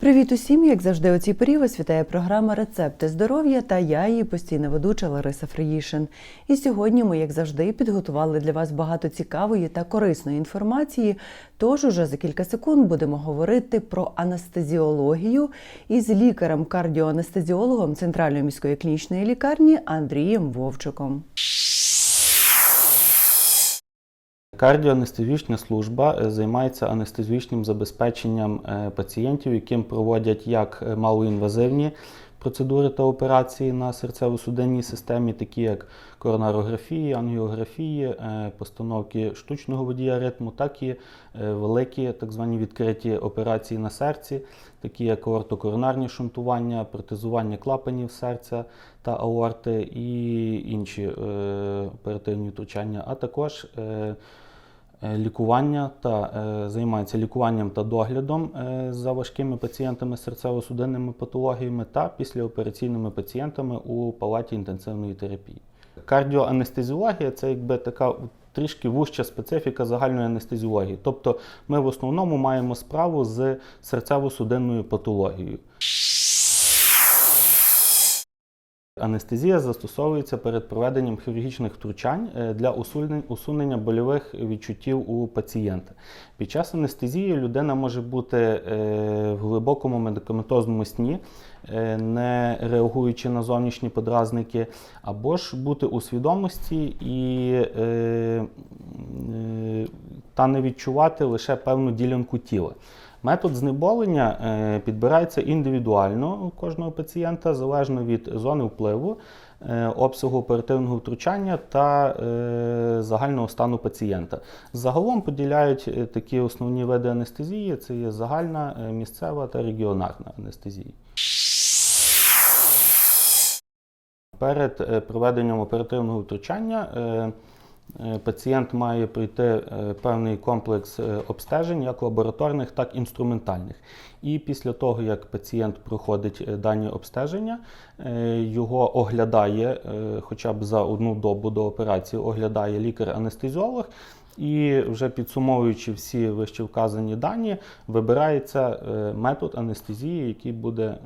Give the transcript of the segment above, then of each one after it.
Привіт усім! Як завжди, у цій порі вас вітає програма Рецепти здоров'я та я, її постійна ведуча Лариса Фриїшин. І сьогодні ми, як завжди, підготували для вас багато цікавої та корисної інформації. Тож уже за кілька секунд будемо говорити про анестезіологію із лікарем-кардіоанестезіологом Центральної міської клінічної лікарні Андрієм Вовчиком. Кардіоанестезіологічна служба е, займається анестезіологічним забезпеченням е, пацієнтів, яким проводять як е, малоінвазивні процедури та операції на серцево-судинній системі, такі як коронарографії, ангіографії, е, постановки штучного водія ритму, так і е, великі так звані відкриті операції на серці, такі як аортокоронарні шунтування, протезування клапанів серця та аорти і інші е, оперативні втручання, а також лікування та е, займається лікуванням та доглядом е, за важкими пацієнтами з серцево-судинними патологіями та післяопераційними пацієнтами у палаті інтенсивної терапії. Кардіоанестезіологія це якби така трішки вужча специфіка загальної анестезіології. Тобто ми в основному маємо справу з серцево-судинною патологією. Анестезія застосовується перед проведенням хірургічних втручань е, для усунення больових відчуттів у пацієнта. Під час анестезії людина може бути е, в глибокому медикаментозному сні, е, не реагуючи на зовнішні подразники, або ж бути у свідомості і та не відчувати лише певну ділянку тіла. Метод знеболення е, підбирається індивідуально у кожного пацієнта залежно від зони впливу, е, обсягу оперативного втручання та е, загального стану пацієнта. Загалом поділяють такі основні види анестезії: це є загальна, місцева та регіонарна анестезія. Перед проведенням оперативного втручання пацієнт має пройти е, певний комплекс е, обстежень, як лабораторних, так і інструментальних. І після того, як пацієнт проходить е, дані обстеження, е, його оглядає е, хоча б за одну добу до операції, оглядає лікар-анестезіолог. І вже підсумовуючи всі вище вказані дані, вибирається е, метод анестезії, який буде е,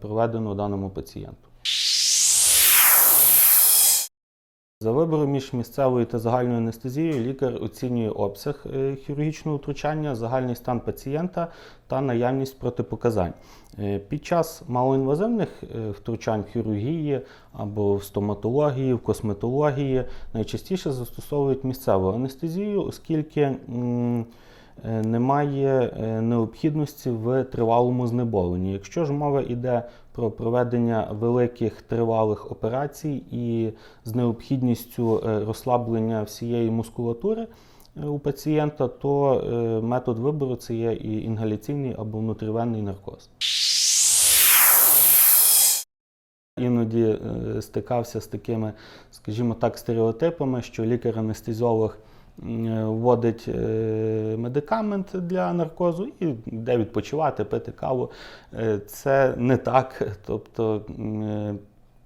проведено даному пацієнту. За вибором між місцевою та загальною анестезією лікар оцінює обсяг е, хірургічного втручання, загальний стан пацієнта та наявність протипоказань. Е, Під час малоінвазивних е, втручань в хірургії або в стоматології, в косметології найчастіше застосовують місцеву анестезію, оскільки немає е, необхідності в тривалому знеболенні. Якщо ж мова йде про проведення великих тривалих операцій і з необхідністю е, розслаблення всієї мускулатури е, у пацієнта, то е, метод вибору це є і інгаляційний або внутрівенний наркоз. Іноді е, стикався з такими, скажімо так, стереотипами, що лікар-анестезіолог е, вводить е, медикамент для наркозу і йде відпочивати, пити каву. Е, Це не так. Тобто е,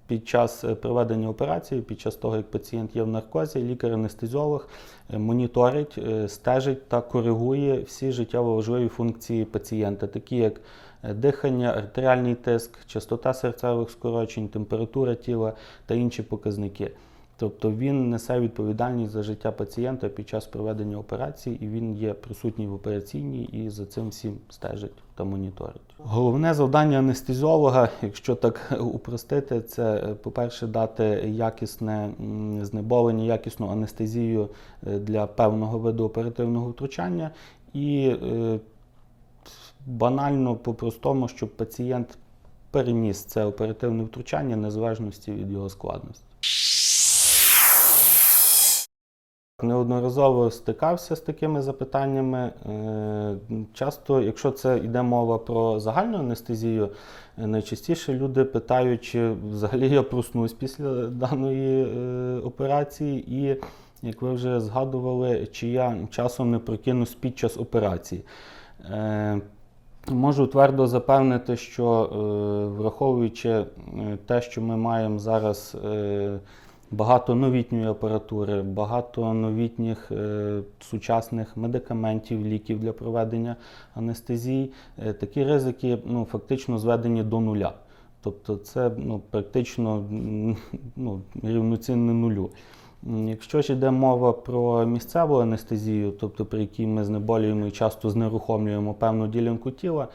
під час проведення операції, під час того, як пацієнт є в наркозі, лікар-анестезіолог моніторить, стежить та коригує всі життєво важливі функції пацієнта, такі як дихання, артеріальний тиск, частота серцевих скорочень, температура тіла та інші показники. Тобто він несе відповідальність за життя пацієнта під час проведення операції, і він є присутній в операційній і за цим всім стежить та моніторить. Головне завдання анестезіолога, якщо так упростити, це, е, по-перше, дати якісне знеболення, якісну анестезію е, для певного виду оперативного втручання і е, банально по-простому, щоб пацієнт переніс це оперативне втручання незалежності від його складності. Неодноразово стикався з такими запитаннями. Е, Часто, якщо це йде мова про загальну анестезію, е, найчастіше люди питають, чи взагалі я проснусь після даної е, операції, і як ви вже згадували, чи я часом не прокинусь під час операції. Можу твердо запевнити, що враховуючи те, що ми маємо зараз багато новітньої апаратури, багато новітніх е, сучасних медикаментів, ліків для проведення анестезії. Е, такі ризики ну, фактично зведені до нуля. Тобто це ну, практично ну, рівноцінне нулю. Якщо ж йде мова про місцеву анестезію, тобто при якій ми знеболюємо і часто знерухомлюємо певну ділянку тіла,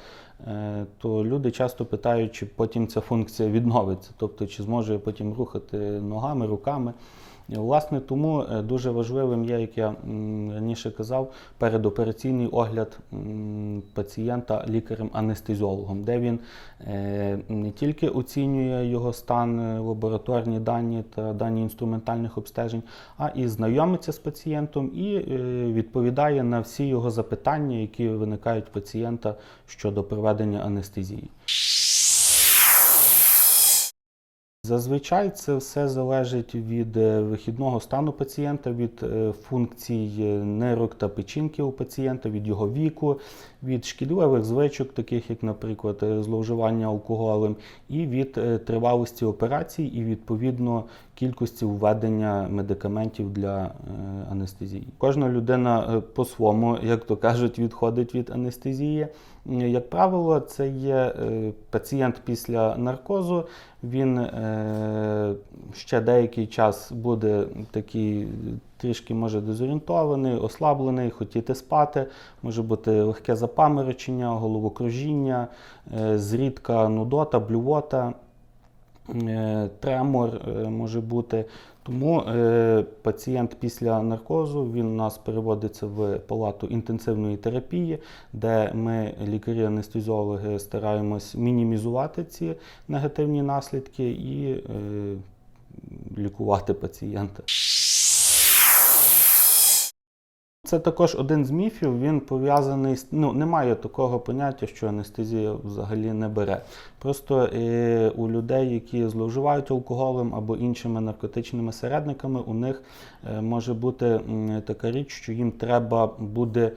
е, то люди часто питають, чи потім ця функція відновиться, тобто чи зможе потім рухати ногами, руками. Власне, тому е, дуже важливим є, як я раніше казав, передопераційний огляд пацієнта лікарем-анестезіологом, де він е, не тільки оцінює його стан, е, лабораторні дані та дані інструментальних обстежень, а і знайомиться з пацієнтом і відповідає на всі його запитання, які виникають у пацієнта щодо проведення анестезії. Зазвичай це все залежить від е, вихідного стану пацієнта, від е, функцій е, нирок та печінки у пацієнта, від його віку, від шкідливих звичок, таких як, наприклад, е, зловживання алкоголем, і від е, тривалості операцій, і відповідно кількості введення медикаментів для е, анестезії. Кожна людина по-своєму, як то кажуть, відходить від анестезії. Як правило, це є пацієнт після наркозу. Він ще деякий час буде такий трішки може дезорієнтований, ослаблений, хотіти спати, може бути легке запаморочення, головокружіння, е, зрідка нудота, блювота. Е, Тремор е, може бути. Тому пацієнт після наркозу він у нас переводиться в палату інтенсивної терапії, де ми, лікарі-анестезіологи, стараємось мінімізувати ці негативні наслідки і лікувати пацієнта. Це також один з міфів. Він пов'язаний з ну немає такого поняття, що анестезія взагалі не бере. Просто е, у людей, які зловживають алкоголем або іншими наркотичними середниками, у них е, може бути м, така річ, що їм треба буде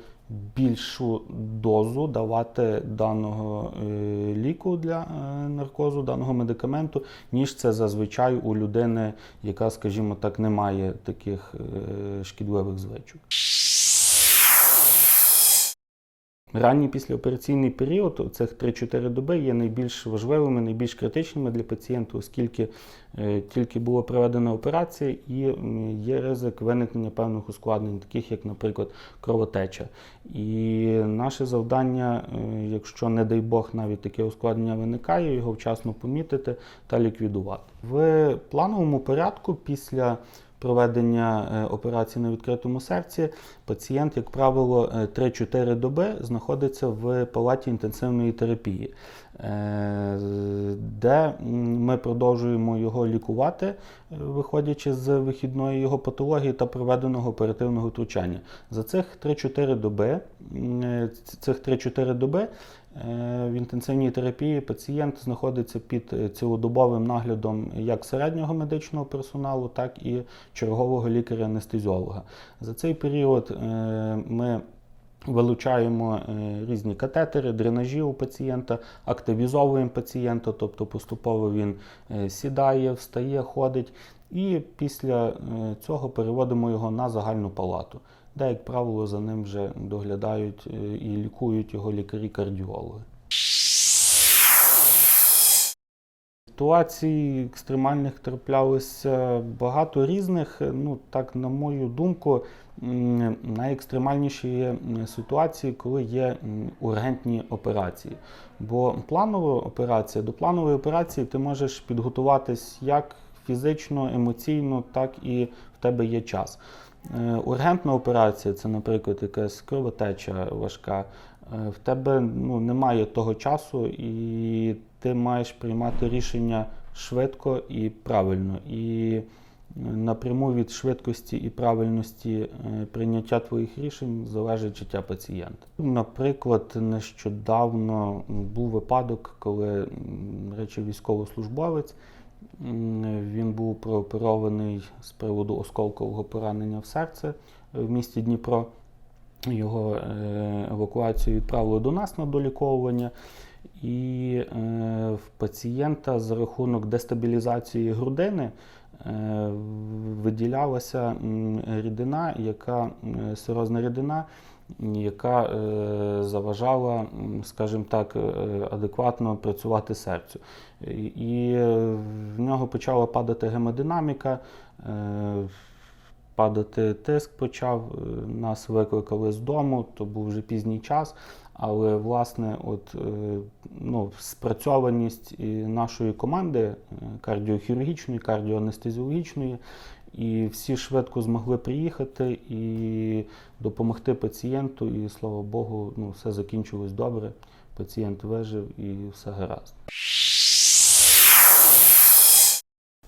більшу дозу давати даного е, ліку для е, наркозу, даного медикаменту, ніж це зазвичай у людини, яка, скажімо так, не має таких е, шкідливих звичок. Ранній післяопераційний період, цих 3-4 доби, є найбільш важливими, найбільш критичними для пацієнта, оскільки е, тільки була проведена операція і є ризик виникнення певних ускладнень, таких як, наприклад, кровотеча. І наше завдання, е, якщо, не дай Бог, навіть таке ускладнення виникає, його вчасно помітити та ліквідувати. В плановому порядку після проведення е, операції на відкритому серці пацієнт, як правило, е, 3-4 доби знаходиться в палаті інтенсивної терапії, е, де ми продовжуємо його лікувати, е, виходячи з вихідної його патології та проведеного оперативного втручання. За цих 3-4 доби, е, цих 3-4 доби Е, В інтенсивній терапії пацієнт знаходиться під е, цілодобовим наглядом як середнього медичного персоналу, так і чергового лікаря-анестезіолога. За цей період е, ми вилучаємо е, різні катетери, дренажі у пацієнта, активізовуємо пацієнта, тобто поступово він е, сідає, встає, ходить, і після е, цього переводимо його на загальну палату, де, як правило, за ним вже доглядають е, і лікують його лікарі-кардіологи. Ситуацій екстремальних траплялося багато різних. Ну, так, на мою думку, найекстремальніші є ситуації, коли є ургентні операції. Бо планова операція, до планової операції ти можеш підготуватись як фізично, емоційно, так і в тебе є час. Е, Ургентна операція це, наприклад, якась кровотеча важка. Е, В тебе ну, немає того часу, і ти маєш приймати рішення швидко і правильно. І е, напряму від швидкості і правильності прийняття твоїх рішень залежить життя пацієнта. Наприклад, нещодавно був випадок, коли речі військовослужбовець. Він був прооперований з приводу осколкового поранення в серце в місті Дніпро. Його е, евакуацію відправили до нас на доліковування. І е, в пацієнта за рахунок дестабілізації грудини е, виділялася рідина, яка сирозна рідина, яка е, заважала, скажімо так, е, адекватно працювати серцю. І- е, в нього почала падати гемодинаміка, падати тиск почав. Нас викликали з дому, то був вже пізній час. Але власне, от ну, спрацьованість нашої команди кардіохірургічної, кардіоанестезіологічної, і всі швидко змогли приїхати і допомогти пацієнту. І слава Богу, ну, все закінчилось добре. Пацієнт вижив і все гаразд.